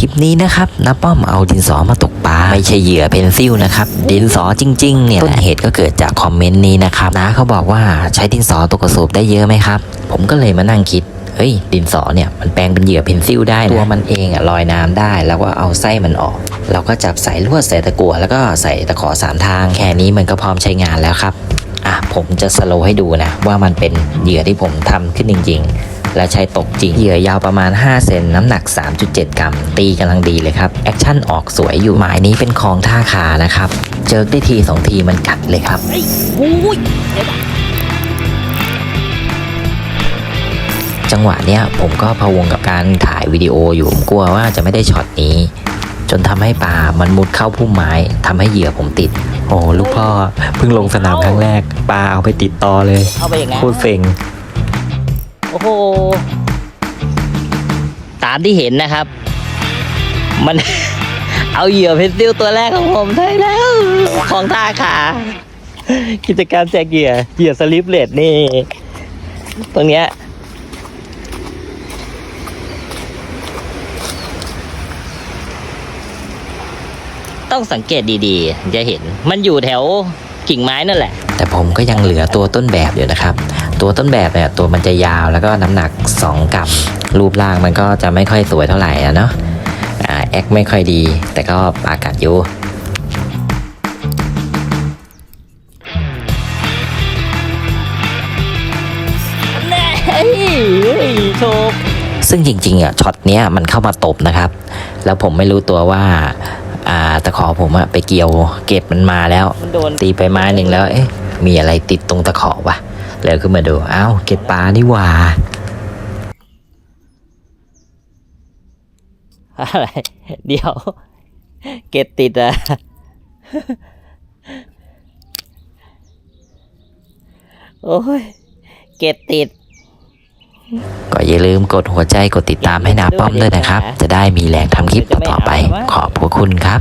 คลิปนี้นะครับน้าป้อมเอาดินสอมาตกปลาไม่ใช่เหยื่อเพนซิลนะครับดินสอจริงๆเนี่ยต้นเหตุก็เกิดจากคอมเมนต์นี้นะครับน้าเขาบอกว่าใช้ดินสอตกกระสูบได้เยอะไหมครับ ผมก็เลยมานั่งคิดเฮ้ยดินสอเนี่ยมันแปลงเป็นเหยื่อเพนซิลได้นะตัวมันเองอะลอยน้ำได้ แล้วก็เอาไส้มันออก เราก็จับสายลวดใส่ตะกั่วแล้วก็ใส่ตะขอสามทาง แค่นี้มันก็พร้อมใช้งานแล้วครับอะผมจะสโลว์ให้ดูนะว่ามันเป็นเหยื่อที่ผมทำขึ้นจริง ๆ และใช้ตกจริง เหยื่อยาวประมาณ 5 เซนน้ำหนัก 3.7 กรัม ตีกำลังดีเลยครับ แอคชั่นออกสวยอยู่หมายนี้เป็นของท่าขานะครับ เจอได้ทีสองทีมันกัดเลยครับจังหวะเนี้ยผมก็พะวงกับการถ่ายวิดีโออยู่ผมกลัวว่าจะไม่ได้ช็อตนี้ จนทำให้ปลามันมุดเข้าพุ่มไม้ทำให้เหยื่อผมติด โอ้ลูกพ่อเพิ่งลงสนามครั้งแรกปลาเอาไปติดต่อเลยเอาไปอย่างนั้นโคตรเซ็ง โอ้โห ตามที่เห็นนะครับ มัน เอาเหยื่อเพนซิลตัวแรกของผมได้แล้ว ของท่าขา กิจกรรมแจกเหยื่อ เหยื่อสลิปเลดนี่ ตรงเนี้ยต้องสังเกตดีๆ จะเห็นมันอยู่แถว กิ่งไม้นั่นแหละ แต่ผมก็ยังเหลือตัวต้นแบบอยู่นะครับ ตัวต้นแบบเนี่ยตัวมันจะยาวแล้วก็น้ำหนัก 2กรัมรูปร่างมันก็จะไม่ค่อยสวยเท่าไหร่อะเนาะอ่าแอคไม่ค่อยดี แต่ก็ปลากัดอยู่แน่เฮ้ยเฮ้ยโชว์ซึ่งจริงๆอะช็อตเนี้ยมันเข้ามาตบนะครับ แล้วผมไม่รู้ตัวว่า อ่าตะขอผมอะไปเกี่ยวเก็บมันมาแล้วมันโดน ตีไปไม้หนึ่งแล้ว เอ๊ะ มีอะไรติดตรงตะขอวะเลยขึ้นมาดู เอ้า เก็บปลานี่หว่า อะไร เดี๋ยว เกตติดอะโอ้ย เกตติด ก็อย่าลืมกดหัวใจกดติดตามให้นาป้อมด้วยนะครับ จะได้มีแรงทำคลิปต่อๆไป ขอบพระคุณครับ